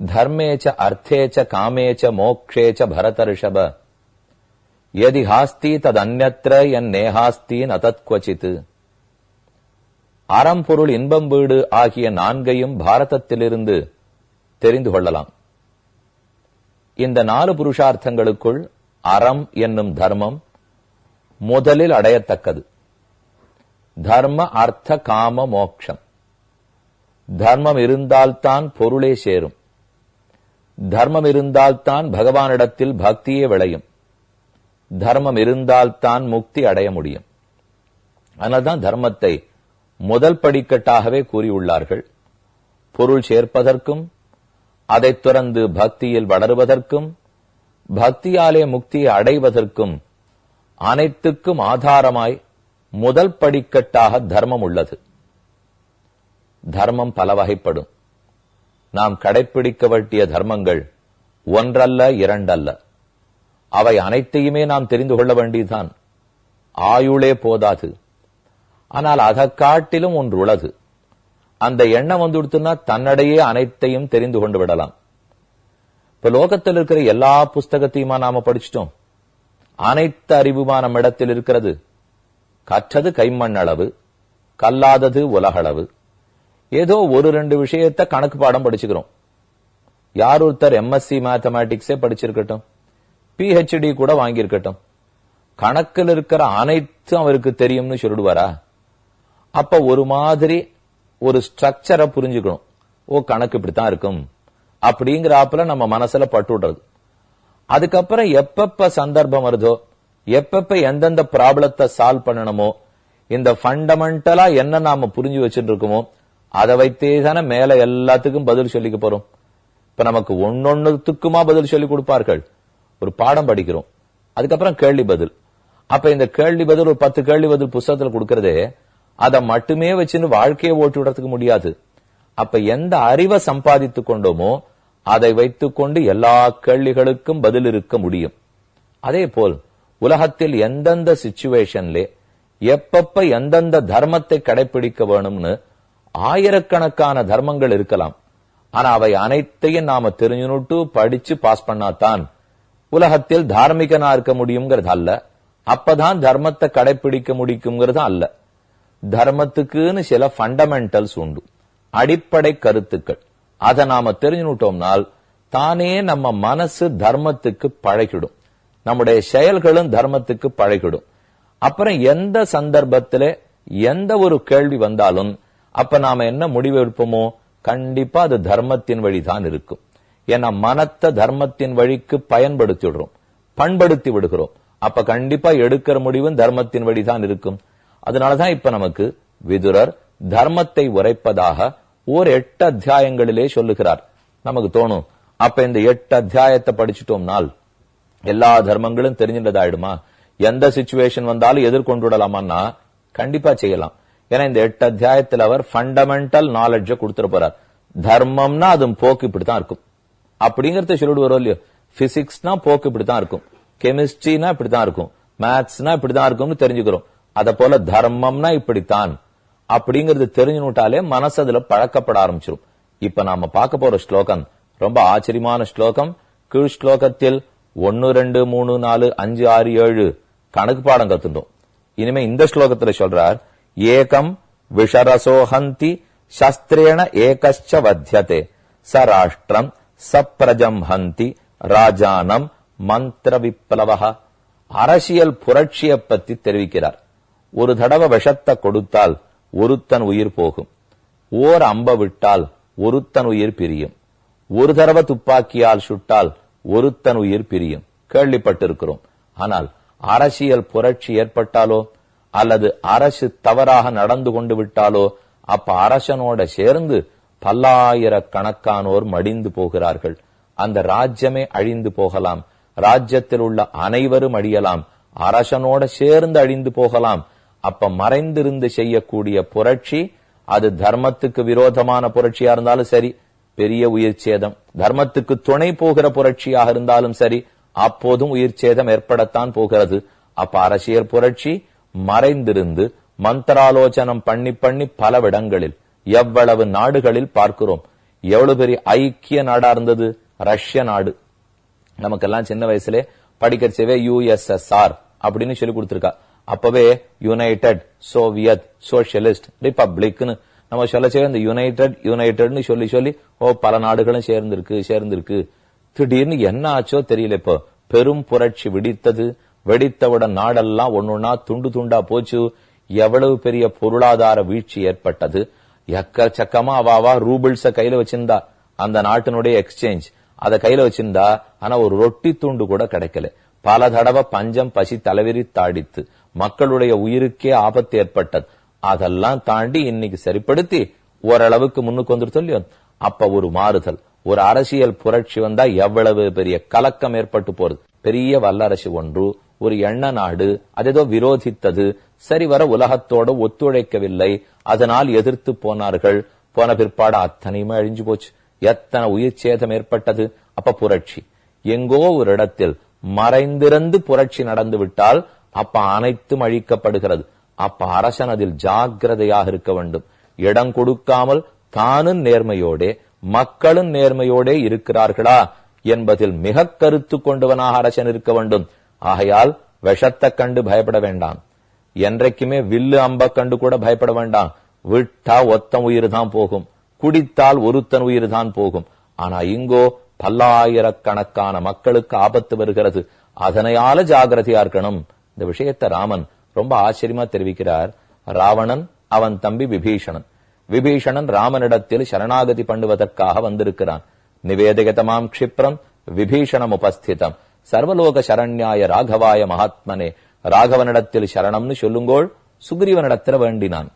தர்மேச்ச அர்த்தேச்ச காமேச்ச மோக்ஷேச்ச பரதர்ஷப எதி ஹாஸ்தி தத் அந்நத்திர என் நேஹாஸ்தி நதத்வச்சித் அறம்பொருள் இன்பம் வீடு ஆகிய நான்கையும் பாரதத்திலிருந்து தெரிந்து கொள்ளலாம். இந்த நாலு புருஷார்த்தங்களுக்குள் அறம் என்னும் தர்மம் முதலில் அடையத்தக்கது. தர்ம அர்த்த காம மோக்ஷம். தர்மம் இருந்தால்தான் பொருளே சேரும். தர்மம் இருந்தால்தான் பகவானிடத்தில் பக்தியே விளையும். தர்மம் இருந்தால்தான் முக்தி அடைய முடியும். அதனால்தான் தர்மத்தை முதல் படிக்கட்டாகவே கூறியுள்ளார்கள். பொருள் சேர்ப்பதற்கும் அதைத் துறந்து பக்தியில் வளருவதற்கும் பக்தியாலே முக்தியை அடைவதற்கும் அனைத்துக்கும் ஆதாரமாய் முதல் படிக்கட்டாக தர்மம் உள்ளது. தர்மம் பல வகைப்படும் நாம் கடைப்பிடிக்க வேண்டிய தர்மங்கள் ஒன்றல்ல இரண்டல்ல. அவை அனைத்தையுமே நாம் தெரிந்து கொள்ள வேண்டியதுதான். ஆயுளே போதாது. ஆனால் அதை காட்டிலும் ஒன்று உள்ளது அந்த எண்ணம் வந்துடுத்துன்னா தன்னடையே அனைத்தையும் தெரிந்து கொண்டு விடலாம். இப்ப லோகத்தில் இருக்கிற எல்லா புஸ்தகத்தையுமா நாம படிச்சிட்டோம்? அனைத்து அறிவுமா நம்ம இடத்தில் இருக்கிறது? கற்றது கைமண் அளவு கல்லாதது உலகளவு. ஏதோ ஒரு ரெண்டு விஷயத்த கணக்கு பாடம் படிச்சுக்கிறோம். யார் ஒருத்தர் எம்எஸ்சி மேத்தமேட்டிக்ஸே படிச்சிருக்கட்டும் பிஹெச்டி கூட வாங்கியிருக்கட்டும். கணக்கில் இருக்கிற அனைத்தும் அவருக்கு தெரியும்னு சொல்லிடுவாரா? அப்ப ஒரு மாதிரி ஒரு ஸ்ட்ரக்சரை புரிஞ்சுக்கணும். ஓ கணக்கு இப்படித்தான் இருக்கும். அப்படிங்கிறாப்புல நம்ம மனசுல பட்டு விடுறது. அதுக்கப்புறம் எப்பப்ப சந்தர்ப்பம் வருதோ எப்பப்ப எந்தெந்த ப்ராப்ளத்தை சால்வ் பண்ணணுமோ இந்த ஃபண்டமெண்டலா என்ன நாம புரிஞ்சு வச்சுட்டு இருக்கோமோ அதை வைத்தே தானே மேல எல்லாத்துக்கும் பதில் சொல்லிக்க போறோம். இப்ப நமக்கு ஒன்னொன்னுத்துக்குமா பதில் சொல்லி கொடுப்பார்கள். ஒரு பாடம் படிக்கிறோம். அதுக்கப்புறம் கேள்வி பதில். அப்ப இந்த கேள்வி பதில் ஒரு பத்து கேள்வி பதில் புஸ்தகத்துல கொடுக்கறதே அதை மட்டுமே வச்சுன்னு வாழ்க்கையை ஓட்டி விடறதுக்கு முடியாது. அப்ப எந்த அறிவை சம்பாதித்து கொண்டோமோ அதை வைத்துக்கொண்டு எல்லா கேள்விகளுக்கும் பதில் இருக்க முடியும். அதே போல் உலகத்தில் எந்தெந்த சிச்சுவேஷன்ல எப்பப்ப எந்தெந்த தர்மத்தை கடைபிடிக்க வேணும்னு ஆயிரக்கணக்கான தர்மங்கள் இருக்கலாம். ஆனா அவை அனைத்தையும் நாம தெரிஞ்சுனுட்டு படிச்சு பாஸ் பண்ணாதான் உலகத்தில் தார்மிகனா இருக்க முடியுங்கிறது அல்ல. அப்பதான் தர்மத்தை கடைபிடிக்க முடிக்குங்கிறது அல்ல. தர்மத்துக்குன்னு சில ஃபண்டமெண்டல்ஸ் உண்டு. அடிப்படை கருத்துக்கள். அதை நாம தெரிஞ்சுட்டோம்னால் தானே நம்ம மனசு தர்மத்துக்கு பழகிடும். நம்முடைய செயல்களும் தர்மத்துக்கு பழகிடும். அப்புறம் எந்த சந்தர்ப்பத்திலே எந்த ஒரு கேள்வி வந்தாலும் அப்ப நாம என்ன முடிவு எடுப்போமோ? கண்டிப்பா அது தர்மத்தின் வழிதான் இருக்கும். ஏன்னா மனத்தை தர்மத்தின் வழிக்கு பயன்படுத்தி விடுறோம் பண்படுத்தி விடுகிறோம். அப்ப கண்டிப்பா எடுக்கிற முடிவும் தர்மத்தின் வழிதான் இருக்கும். அதனாலதான் இப்ப நமக்கு விதுரர் தர்மத்தை உரைப்பதாக ஓர் எட்டு அத்தியாயங்களிலே சொல்லுகிறார். நமக்கு தோணும் அப்ப இந்த எட்டு அத்தியாயத்தை படிச்சுட்டோம்னால் எல்லா தர்மங்களும் தெரிஞ்சின்றதாயிடுமா? எந்த சுச்சுவேஷன் வந்தாலும் எதிர்கொண்டு விடலாமான்னா கண்டிப்பா செய்யலாம். ஏன்னா இந்த எட்டு அத்தியாயத்தில் அவர் ஃபண்டமெண்டல் நாலேஜ கொடுத்துட போறார். தர்மம்னா அது போக்கு இப்படித்தான் இருக்கும். அப்படிங்கறத சொல்லிட்டு வரும் இல்லையோ? பிசிக்ஸ்னா போக்கு இப்படித்தான் இருக்கும். கெமிஸ்ட்ரினா இப்படித்தான் இருக்கும். மேத்ஸ்னா இப்படித்தான் இருக்கும்னு தெரிஞ்சுக்கிறோம். அத போல தர்மம்னா இப்படித்தான். அப்படிங்கறது தெரிஞ்சுனுட்டாலே மனசு அதுல பழக்கப்பட ஆரம்பிச்சிடும் இப்ப நாம பார்க்க போற ஸ்லோகம் ரொம்ப ஆச்சரியமான ஸ்லோகம். கீழ் ஸ்லோகத்தில் ஒன்னு ரெண்டு மூணு நாலு அஞ்சு ஆறு ஏழு கணக்கு பாடம் கத்துட்டோம். இனிமே இந்த ஸ்லோகத்துல சொல்றார் ஏகம் விஷரசோஹந்தி சஸ்திரேண ஏகச்ச வத்தியதே ச ராஷ்டிரம் சப்ரஜம் ஹந்தி ராஜானம் மந்திர விப்ளவா அரசியல் புரட்சியை பத்தி தெரிவிக்கிறார் ஒரு தடவை விஷத்தை கொடுத்தால் ஒருத்தன் உயிர் போகும் ஓர் அம்ப விட்டால் ஒருத்தன் உயிர் பிரியும் ஒரு தடவை துப்பாக்கியால் சுட்டால் ஒருத்தன் உயிர் பிரியும் கேள்விப்பட்டிருக்கிறோம் ஆனால் அரசியல் புரட்சி ஏற்பட்டாலோ அல்லது அரசு தவறாக நடந்து கொண்டு விட்டாலோ அப்ப அரசனோட சேர்ந்து பல்லாயிரக்கணக்கானோர் மடிந்து போகிறார்கள். அந்த ராஜ்யமே அழிந்து போகலாம். ராஜ்யத்தில் உள்ள அனைவரும் அழியலாம். அரசனோட சேர்ந்து அழிந்து போகலாம். அப்ப மறைந்திருந்து செய்யக்கூடிய புரட்சி அது தர்மத்துக்கு விரோதமான புரட்சியா இருந்தாலும் சரி பெரிய உயிர் சேதம். தர்மத்துக்கு துணை போகிற புரட்சியாக இருந்தாலும் சரி அப்போதும் உயிர் சேதம் ஏற்படத்தான் போகிறது. அப்ப அரசியல் புரட்சி மறைந்திருந்து மந்திராலோசனம் பண்ணி பண்ணி பலவிடங்களில் எவ்வளவு நாடுகளில் பார்க்கிறோம். எவ்வளவு பெரிய ஐக்கிய நாடா இருந்தது? ரஷ்ய நாடு. நமக்கெல்லாம் சின்ன வயசுல படிக்கிறச்சவே யூஎஸ்எஸ்ஆர் அப்படின்னு சொல்லி கொடுத்திருக்கா. அப்பவே யுனைடெட் சோவியத் சோசியலிஸ்ட் ரிபப்ளிக்னு நம்ம சொல்லச்சே இந்த யுனைடெட் யுனைடெட்னு சொல்லி சொல்லி ஓ பல நாடுகளும் சேர்ந்திருக்கு சேர்ந்திருக்கு. திடீர்னு என்ன ஆச்சோ தெரியல இப்போ. பெரும் புரட்சி விடித்தது. வெடித்தவுடன் நாடெல்லாம் ஒன்னொன்னா துண்டு துண்டா போச்சு. எவ்வளவு பெரிய பொருளாதார வீழ்ச்சி ஏற்பட்டது. எக்கச்சக்கமா அவாவா ரூபிள்ஸ கையில வச்சிருந்தா. அந்த நாட்டினுடைய எக்ஸ்சேஞ்ச். அத கையில வச்சிருந்தா ஆனா ஒரு ரொட்டி துண்டு கூட கிடைக்கல. பல தடவை பஞ்சம் பசி தலைவிரி தாடித்து மக்களுடைய உயிருக்கே ஆபத்து ஏற்பட்டது. அதெல்லாம் தாண்டி இன்னைக்கு சரிப்படுத்தி ஓரளவுக்கு முன்னுக்கு வந்துருத்தோ இல்லையோ? அப்ப ஒரு மாறுதல். ஒரு அரசியல் புரட்சி வந்தா எவ்வளவு பெரிய கலக்கம் ஏற்பட்டு போறது. பெரிய வல்லரசு ஒன்று ஒரு எண்ண நாடு அதேதோ விரோதித்தது. சரிவர உலகத்தோடு ஒத்துழைக்கவில்லை. அதனால் எதிர்த்து போனார்கள். போன பிற்பாடு அத்தனையுமே அழிஞ்சு போச்சு. எத்தனை உயிர் சேதம் ஏற்பட்டது? அப்ப புரட்சி. எங்கோ ஒரு இடத்தில் மறைந்திருந்து புரட்சி நடந்து விட்டால் அப்ப அனைத்தும் அழிக்கப்படுகிறது. அப்ப அரசன் அதில் ஜாக்கிரதையாக இருக்க வேண்டும். இடம் கொடுக்காமல் தானும் நேர்மையோடே மக்களும் நேர்மையோடே இருக்கிறார்களா என்பதில் மிக கருத்து கொண்டவனாக அரசன் இருக்க வேண்டும். ஆகையால் விஷத்தை கண்டு பயப்பட வேண்டாம். என்றைக்குமே வில்லு அம்ப கண்டு கூட பயப்பட வேண்டாம். விட்டா ஒத்தன் உயிர் தான் போகும். குடித்தால் ஒருத்தன் உயிர் தான் போகும். ஆனா இங்கோ பல்லாயிரக்கணக்கான மக்களுக்கு ஆபத்து வருகிறது. அதனையால ஜாகிரதையா இருக்கணும். இந்த விஷயத்தை ராமன் ரொம்ப ஆச்சரியமா தெரிவிக்கிறார். ராவணன் அவன் தம்பி விபீஷணன். விபீஷணன் ராமனிடத்தில் சரணாகதி பண்ணுவதற்காக வந்திருக்கிறான். நிவேதகதமாம் க்ஷிப்ரம் விபீஷணம் உபஸ்திதம். சர்வலோக சரண்யாய ராகவாய மகாத்மனே ராகவனிடத்தில் சரணம்னு சொல்லுங்கோள் சுக்ரீவனிடத்துல வேண்டினான்.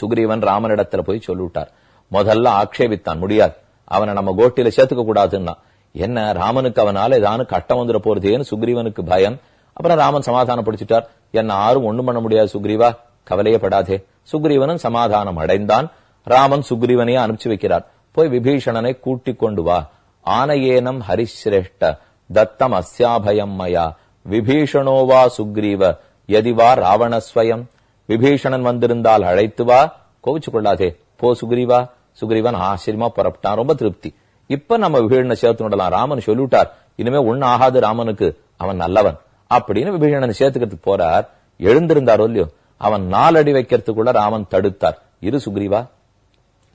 சுக்ரீவன் ராமனிடத்துல போய் சொல்லிவிட்டார். முதல்ல ஆக்ஷேபித்தான் முடியாது. அவனை நம்ம கோட்டில சேர்த்துக்க கூடாதுன்னா. என்ன ராமனுக்கு அவனால ஏதானு கட்டம் வந்துட போறதேன்னு சுக்ரீவனுக்கு பயம். அப்புறம் ராமன் சமாதானப்படுத்திட்டார் என்ன யாரும் ஒண்ணும் பண்ண முடியாது சுக்ரீவா? கவலையப்படாதே. சுக்ரீவனும் சமாதானம் அடைந்தான். ராமன் சுக்ரீவனையே அனுப்பிச்சு வைக்கிறார். போய் விபீஷணனை கூட்டிக் கொண்டு வா. ஆனையேனம் ஹரிசிரேஷ்ட தத்தம் அஸ்யாபயம் மயா விபீஷணோவா சுக்ரீவ எதிவா ராவணஸ்வயம் விபீஷணன் வந்திருந்தால் அழைத்து வா। கோவிச்சு கொள்ளாதே। போ சுக்ரீவா। சுக்ரீவன் ஆச்சரியமா புறப்பட்டான். ரொம்ப திருப்தி. இப்ப நம்ம விபீஷணனை சேர்த்து விடலாம் ராமன் சொல்லிவிட்டார். இனிமே ஒன்னு ஆகாது ராமனுக்கு. அவன் நல்லவன். அப்படின்னு விபீஷணனை சேர்த்துக்கிறதுக்கு போறார். எழுந்திருந்தாரோ இல்லையோ? அவன் நாலடி வைக்கிறதுக்குள்ள ராமன் தடுத்தார். இரு சுக்ரீவா.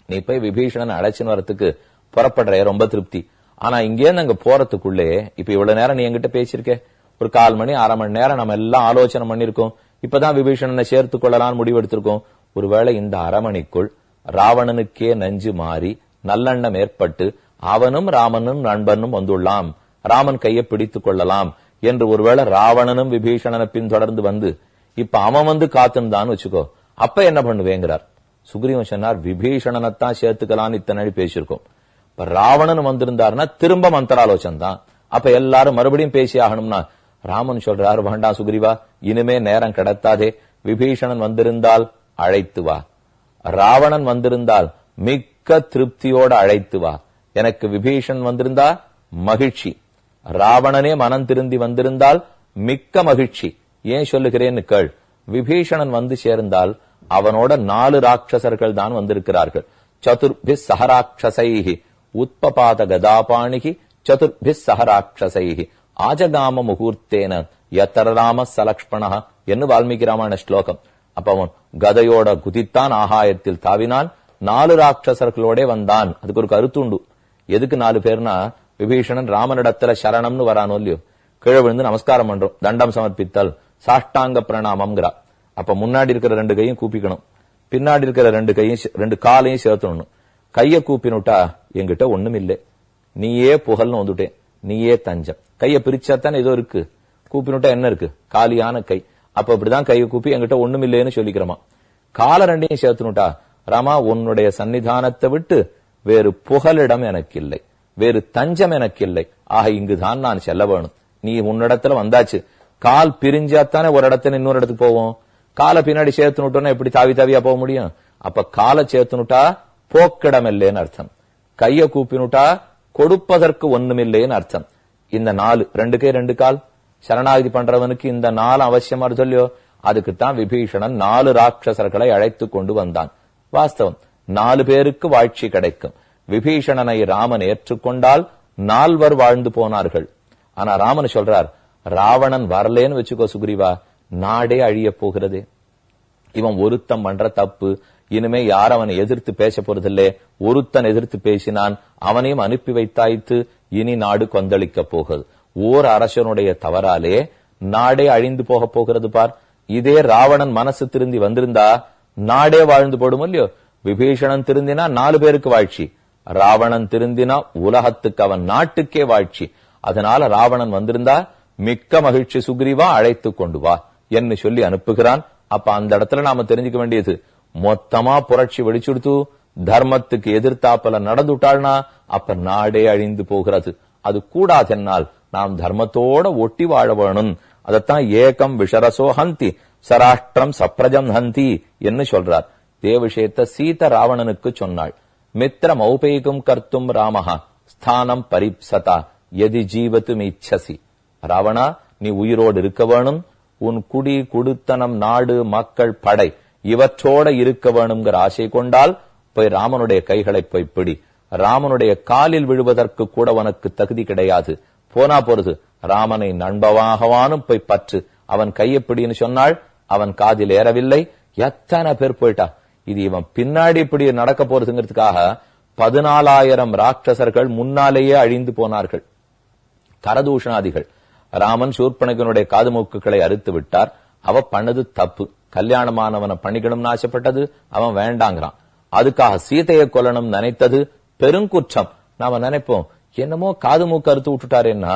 நீ போய் விபீஷணன் அழைச்சின்னு வரத்துக்கு புறப்படுற. ரொம்ப திருப்தி. ஆனா இங்கேருந்து அங்க போறதுக்குள்ளே இப்ப இவ்வளவு நேரம் நீ என்கிட்ட பேசியிருக்க. ஒரு கால் மணி அரை மணி நேரம் நம்ம எல்லாம் ஆலோசனை பண்ணிருக்கோம் இப்பதான் விபீஷணனை சேர்த்து கொள்ளலாம்னு முடிவெடுத்திருக்கோம். ஒருவேளை இந்த அரமணிக்குள் ராவணனுக்கே நஞ்சு மாறி நல்லெண்ணம் ஏற்பட்டு அவனும் ராமனும் நண்பனும் வந்துள்ளாம். ராமன் கையை பிடித்துக் கொள்ளலாம் என்று ஒருவேளை ராவணனும் விபீஷணனை பின்தொடர்ந்து வந்து இப்ப அவன் வந்து காத்துன்னு வச்சுக்கோ. அப்ப என்ன பண்ணுவேங்கிறார். சுக்ரீவன் சொன்னார் விபீஷணனைத்தான் சேர்த்துக்கலாம்னு இத்தனை பேசியிருக்கோம். இப்ப ராவணன் வந்திருந்தாருன்னா திரும்ப மந்திராலோசன் தான் அப்ப எல்லாரும் மறுபடியும் பேசி ஆகணும்னா ராமன் சொல்றாரு வேண்டாம் சுக்ரீவா இனிமே நேரம் கிடைத்தாதே. விபீஷணன் வந்திருந்தால் அழைத்து வா. ராவணன் வந்திருந்தால் மிக்க திருப்தியோட அழைத்து வா. எனக்கு விபீஷன் வந்திருந்தா மகிழ்ச்சி. ராவணனே மனம் திருந்தி வந்திருந்தால் மிக்க மகிழ்ச்சி. ஏன் சொல்லுகிறேன்னு கேள். விபீஷணன் வந்து சேர்ந்தால் அவனோட நாலு ராட்சசர்கள் தான் வந்திருக்கிறார்கள். சதுர்பி சஹராட்சசைஹி உத்பபாத கதாபாணிகி சதுர்பி சஹராட்சசைஹி ஆஜகாம முகூர்த்தேன யத்தரராம சலக்ஷ்மணா என்று வால்மீகி ராமாயண ஸ்லோகம். அப்ப அவன் கதையோட குதித்தான் ஆகாயத்தில் தாவினான். நாலு ராட்சசர்களோட வந்தான். அதுக்கு ஒரு கருத்துண்டு எதுக்கு நாலு பேர்னா விபீஷணன் ராமனிடத்துல சரணம்னு வரானோ இல்லையோ? கீழே விழுந்து நமஸ்காரம் பண்றோம். தண்டம் சமர்ப்பித்தல் சாஷ்டாங்க பிரணாமம்ங்கிறா. அப்ப முன்னாடி இருக்கிற ரெண்டு கையும் கூப்பிக்கணும். பின்னாடி இருக்கிற ரெண்டு கையும் ரெண்டு காலையும் சேர்த்துடணும் கைய கூப்பினுட்டா என்கிட்ட ஒண்ணும் இல்லை நீயே புகழ்னு வந்துட்டேன். நீயே தஞ்சம். கைய பிரிச்சாத்தானே ஏதோ இருக்கு. கூப்பினுட்டா என்ன இருக்கு? காலியான கை. அப்ப அப்படிதான் கையை கூப்பி என்கிட்ட ஒண்ணும் இல்லைன்னு சொல்லிக்கிறோமா. கால ரெண்டையும் சேர்த்துனுட்டா ராமா உன்னுடைய சன்னிதானத்தை விட்டு வேறு புகலிடம் எனக்கு இல்லை வேறு தஞ்சம் எனக்கு இல்லை ஆக இங்குதான் நான் செல்ல வேணும். நீ உன்னிடத்துல வந்தாச்சு. கால் பிரிஞ்சாத்தானே ஒரு இடத்துல இன்னொரு இடத்துக்கு போவோம். காலை பின்னாடி சேர்த்துனுட்டோம்னா எப்படி தாவி தாவியா போக முடியும்? அப்ப காலை சேர்த்துனுட்டா போக்கிடமில்லைன்னு அர்த்தம். கைய கூப்பினுட்டா கொடுப்பதற்கு ஒண்ணுமில்லைன்னு அர்த்தம். இந்த நாலு ரெண்டு கை ரெண்டு கால். சரணாகதி பண்றவனுக்கு இந்த நாலு அவசியமா சொல்லியோ அதுக்குத்தான் விபீஷணன் நாலு ராட்சசர்களை அழைத்து கொண்டு வந்தான். வாஸ்தவம் நாலு பேருக்கு வாழ்ச்சி கிடைக்கும். விபீஷணனை ராமன் ஏற்றுக்கொண்டால் நால்வர் வாழ்ந்து போனார்கள். ஆனா ராமன் சொல்றார் ராவணன் வரலேன்னு வச்சுக்கோ சுக்ரீவா நாடே அழிய போகிறது. இவன் ஒருத்தம் பண்ற தப்பு இனிமே யார் அவனை எதிர்த்து பேச போறதில்லை? ஒருத்தன் எதிர்த்து பேசினான் அவனையும் அனுப்பி வைத்தாய்த்து இனி நாடு கொந்தளிக்க போகுது. ஓர் அரசனுடைய தவறாலே நாடே அழிந்து போக போகிறது பார். இதே ராவணன் மனசு திருந்தி வந்திருந்தா நாடே வாழ்ந்து போடும் இல்லையோ? விபீஷணன் திருந்தினா நாலு பேருக்கு வாழ்ச்சி. ராவணன் திருந்தினா உலகத்துக்கு அவன் நாட்டுக்கே வாழ்ச்சி. அதனால ராவணன் வந்திருந்தா மிக்க மகிழ்ச்சி சுக்ரீவா அழைத்து கொண்டு வா என்று சொல்லி அனுப்புகிறான். அப்ப அந்த இடத்துல நாம தெரிஞ்சுக்க வேண்டியது மொத்தமா புரட்சி வெடிச்சுடுத்து தர்மத்துக்கு எதிர்த்தாப்பல நடந்துட்டாள்னா அப்ப நாடே அழிந்து போகிறது. அது கூடாதென்னால் நாம் தர்மத்தோட ஒட்டி வாழ வேணும். அதத்தான் ஏகம் விஷரசோ ஹந்தி சராஷ்டிரம் சப்ரஜம் ஹந்தி என்று சொல்றார். இதே விஷயத்த சீத ராவணனுக்கு சொன்னாள் மித்திர மௌபேகம் கர்த்தும் ராமஹா ஸ்தானம் பரிப்சதா எதி ஜீவத்து இச்சசி. ராவணா நீ உயிரோடு இருக்க வேணும். உன் குடி குடுத்தனம் நாடு மக்கள் படை இவற்றோட இருக்க வேணுங்கிற ஆசை கொண்டால் போய் ராமனுடைய கைகளை போய் பிடி. ராமனுடைய காலில் விழுவதற்கு கூட உனக்கு தகுதி கிடையாது. போனா போறது ராமனை நண்பவாகவானும் போய் பற்று. அவன் கையை பிடின்னு சொன்னாள் அவன் காதில் ஏறவில்லை. எத்தனை பேர் போயிட்டா? இது இவன் பின்னாடி இப்படி நடக்க போறதுங்கிறதுக்காக பதினாலாயிரம் ராட்சசர்கள் முன்னாலேயே அழிந்து போனார்கள். கரதூஷணாதிகள் ராமன் சூர்பனகனுடைய காது மூக்குகளை அறுத்து விட்டார். அவ பண்ணது தப்பு. கல்யாணமானவனை பண்ணிக்கணும்னு ஆசைப்பட்டது அவன் வேண்டாங்கிறான். அதுக்காக சீதையை கொல்லணும் நினைத்தது பெருங்குற்றம். நாம நினைப்போம் என்னமோ காது மூக்கு அறுத்து விட்டுட்டாருன்னா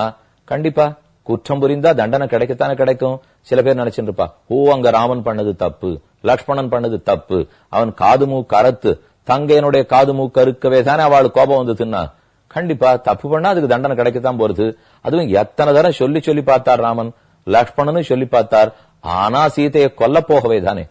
கண்டிப்பா குற்றம் புரிந்தா தண்டனை கிடைக்கத்தானே கிடைக்கும். சில பேர் நினைச்சிட்டு இருப்பா ஓ அங்க ராமன் பண்ணது தப்பு லக்ஷ்மணன் பண்ணது தப்பு அவன் காது மூக்கு அறுத்து தங்கையனுடைய காது மூக்கு அறுக்கவே தானே அவள் கோபம் வந்துதுன்னா கண்டிப்பா தப்பு பண்ணா அதுக்கு தண்டனை கிடைக்கத்தான் போறது. அதுவும் எத்தனை தரம் சொல்லி சொல்லி பார்த்தார் ராமன் லக்ஷ்மணனும் சொல்லி பார்த்தார் ஆனா சீதையை கொல்ல போகவே தானே.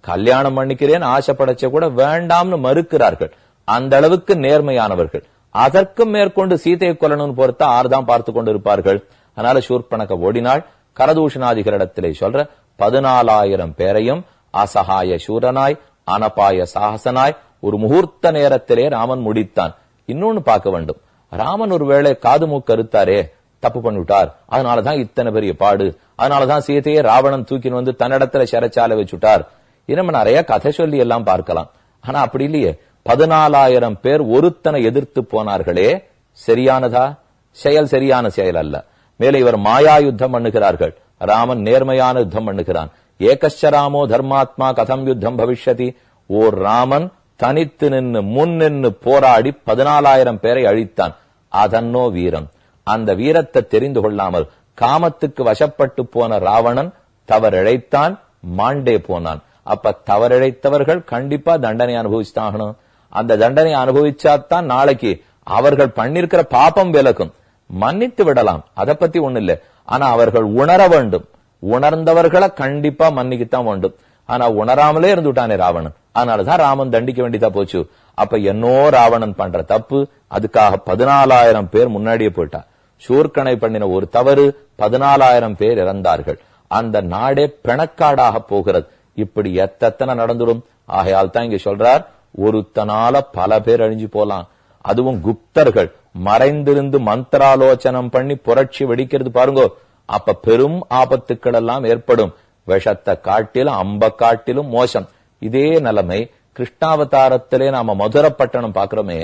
கல்யாணம் பண்ணிக்கிறேன் ஆசைப்படச்ச கூட வேண்டாம்னு மறுக்கிறார்கள். அந்த அளவுக்கு நேர்மையானவர்கள். அதற்கும் மேற்கொண்டு சீதையை கொல்லணும்னு பொறுத்த ஆறுதான் பார்த்து கொண்டு இருப்பார்கள் அதனால சூர்பனக ஓடினாள். கரதூஷணாதிகரிடத்திலே சொல்ற பதினாலாயிரம் பேரையும் அசகாய சூரனாய் அனபாய சாகசனாய் ஒரு முகூர்த்த நேரத்திலே ராமன் முடித்தான். இன்னொன்னு பார்க்க வேண்டும். ராமன் ஒருவேளை காது மூக்கறுத்தாரே தப்பு பண்ணிவிட்டார். அதனாலதான் இத்தனை பெரிய பாடு. அதனாலதான் சீதையை ராவணன் தூக்கின்னு வந்து தன்னிடத்துல சிறைச்சாலை வச்சுட்டார். இன்னும் நிறைய கதை சொல்லி எல்லாம் பார்க்கலாம். ஆனா அப்படி இல்லையே. பதினாலாயிரம் பேர் ஒருத்தனை எதிர்த்து போனார்களே. சரியானதா? செயல் சரியான செயல் அல்ல. மேலே இவர் மாயா யுத்தம் பண்ணுகிறார்கள். ராமன் நேர்மையான யுத்தம் பண்ணுகிறான். ஏகச்ச ராமோ தர்மாத்மா கதம் யுத்தம் பவிஷ்யதி. ஓர் ராமன் தனித்து நின்னு முன் நின்னு போராடி பதினாலாயிரம் பேரை அழித்தான். அதன்னோ வீரம் அந்த வீரத்தை தெரிந்து கொள்ளாமல் காமத்துக்கு வசப்பட்டு போன ராவணன் தவறிழைத்தான் மாண்டே போனான். அப்ப தவறிழைத்தவர்கள் கண்டிப்பா தண்டனை அனுபவிச்சுதாகணும் அந்த தண்டனை அனுபவிச்சாதான் நாளைக்கு அவர்கள் பண்ணிருக்கிற பாப்பம் விலக்கும் மன்னித்து விடலாம் அதை பத்தி ஒண்ணு இல்ல. ஆனா அவர்கள் உணர வேண்டும். உணர்ந்தவர்களை கண்டிப்பா மன்னிக்கத்தான் வேண்டும். ஆனா உணராமலே இருந்துட்டானே ராவணன். அதனாலதான் ராமன் தண்டிக்க வேண்டியதா போச்சு. அப்ப என்னோ ராவணன் பண்ற தப்பு அதுக்காக பதினாலாயிரம் பேர் முன்னாடியே போயிட்டான். சூர்கனை பண்ணின ஒரு தவறு பதினாலாயிரம் பேர் இறந்தார்கள். அந்த நாடே பிணக்காடாக போகிறது. இப்படி எத்தனை நடந்துடும்? ஆகையால் தான் இங்க சொல்றார் ஒருத்தனால பல பேர் அழிஞ்சு போலாம். அதுவும் குப்தர்கள் மறைந்திருந்து மந்திராலோச்சனம் பண்ணி புரட்சி வெடிக்கிறது பாருங்கோ. அப்ப பெரும் ஆபத்துக்கள் எல்லாம் ஏற்படும். விஷத்தை காட்டிலும் அம்ப காட்டிலும் மோசம். இதே நிலைமை கிருஷ்ணாவதாரத்திலே நாம மதுரப்பட்டணம் பாக்குறோமே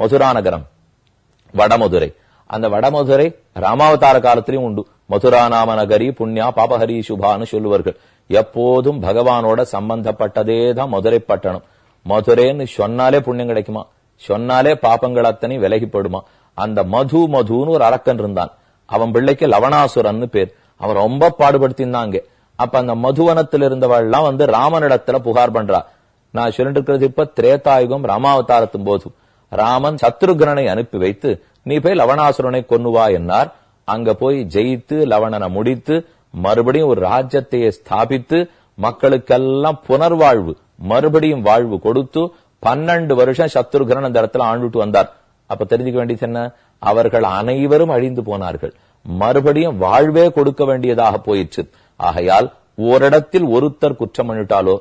மதுரா நகரம் வடமதுரை. அந்த வடமதுரை ராமாவதார காலத்திலையும் உண்டு. மதுரா நாம நகரி புண்ணியா பாபஹரி சுபான்னு சொல்லுவார்கள். எப்போதும் பகவானோட சம்பந்தப்பட்டதே தான் மதுரை பட்டணம். மதுரைன்னு சொன்னாலே புண்ணியம் கிடைக்குமா? சொன்னாலே பாப்பங்கள் அத்தனை விலகிப்படுமா அந்த மது மதுன்னு ஒரு அரக்கன் இருந்தான். அவன் பிள்ளைக்கு லவணாசுரன்னு பேர். அவன் ரொம்ப பாடுபடுத்தினாங்க அப்ப அந்த மதுவனத்தில் இருந்தவள் எல்லாம் வந்து ராமனிடத்துல புகார் பண்றா. நான் சொல்லிட்டு இப்ப திரேதாயுகம் ராமாவதாரத்தும் போது. ராமன் சத்ருகனனை அனுப்பி வைத்து நீ போய் லவணாசுரனை கொன்னுவா என்னார். அங்க போய் ஜெயித்து லவணனை முடித்து மறுபடியும் ஒரு ராஜ்யத்தையே ஸ்தாபித்து மக்களுக்கெல்லாம் புனர்வாழ்வு மறுபடியும் வாழ்வு கொடுத்து பன்னெண்டு வருஷம் சத்ருகரன் அந்த இடத்துல ஆண்டுட்டு வந்தார். அப்ப தெரிஞ்சுக்க வேண்டியது என்ன? அவர்கள் அனைவரும் அழிந்து போனார்கள். மறுபடியும் வாழ்வே கொடுக்க வேண்டியதாக போயிற்று. ஆகையால் ஓரிடத்தில் ஒருத்தர் குற்றம் பண்ணிட்டாலோ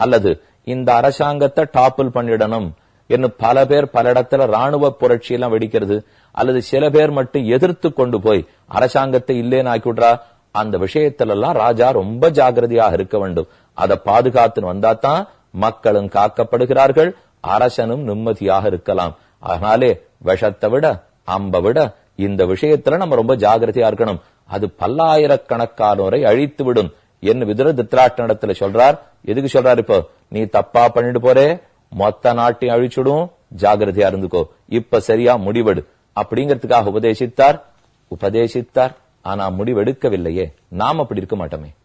அல்லது இந்த அரசாங்கத்தை டாப்பில் பண்ணிடணும் என்று பல பேர் பல இடத்துல ராணுவ புரட்சி எல்லாம் வெடிக்கிறது. அல்லது சில பேர் மட்டும் எதிர்த்து கொண்டு போய் அரசாங்கத்தை இல்லேன்னு ஆக்கிவிடுறா. அந்த விஷயத்துல எல்லாம் ராஜா ரொம்ப ஜாகிரதையாக இருக்க வேண்டும். அதை பாதுகாத்துன்னு வந்தாதான் மக்களும் காக்கப்படுகிறார்கள் அரசனும் நிம்மதியாக இருக்கலாம். அதனாலே விஷத்தை விட அம்ப விட இந்த விஷயத்துல நம்ம ரொம்ப ஜாகிரதையா இருக்கணும். அது பல்லாயிரக்கணக்கானோரை அழித்து விடும். என்ன விதுர நடத்துல சொல்றார்? எதுக்கு சொல்றாரு இப்போ? நீ தப்பா பண்ணிட்டு போறே மொத்த நாட்டையும் அழிச்சுடும் ஜாகிரதையா இருந்துக்கோ. இப்ப சரியா முடிவெடு. அப்படிங்கறதுக்காக உபதேசித்தார் உபதேசித்தார். ஆனா முடிவெடுக்கவில்லையே. நாம் அப்படி இருக்க மாட்டோமே.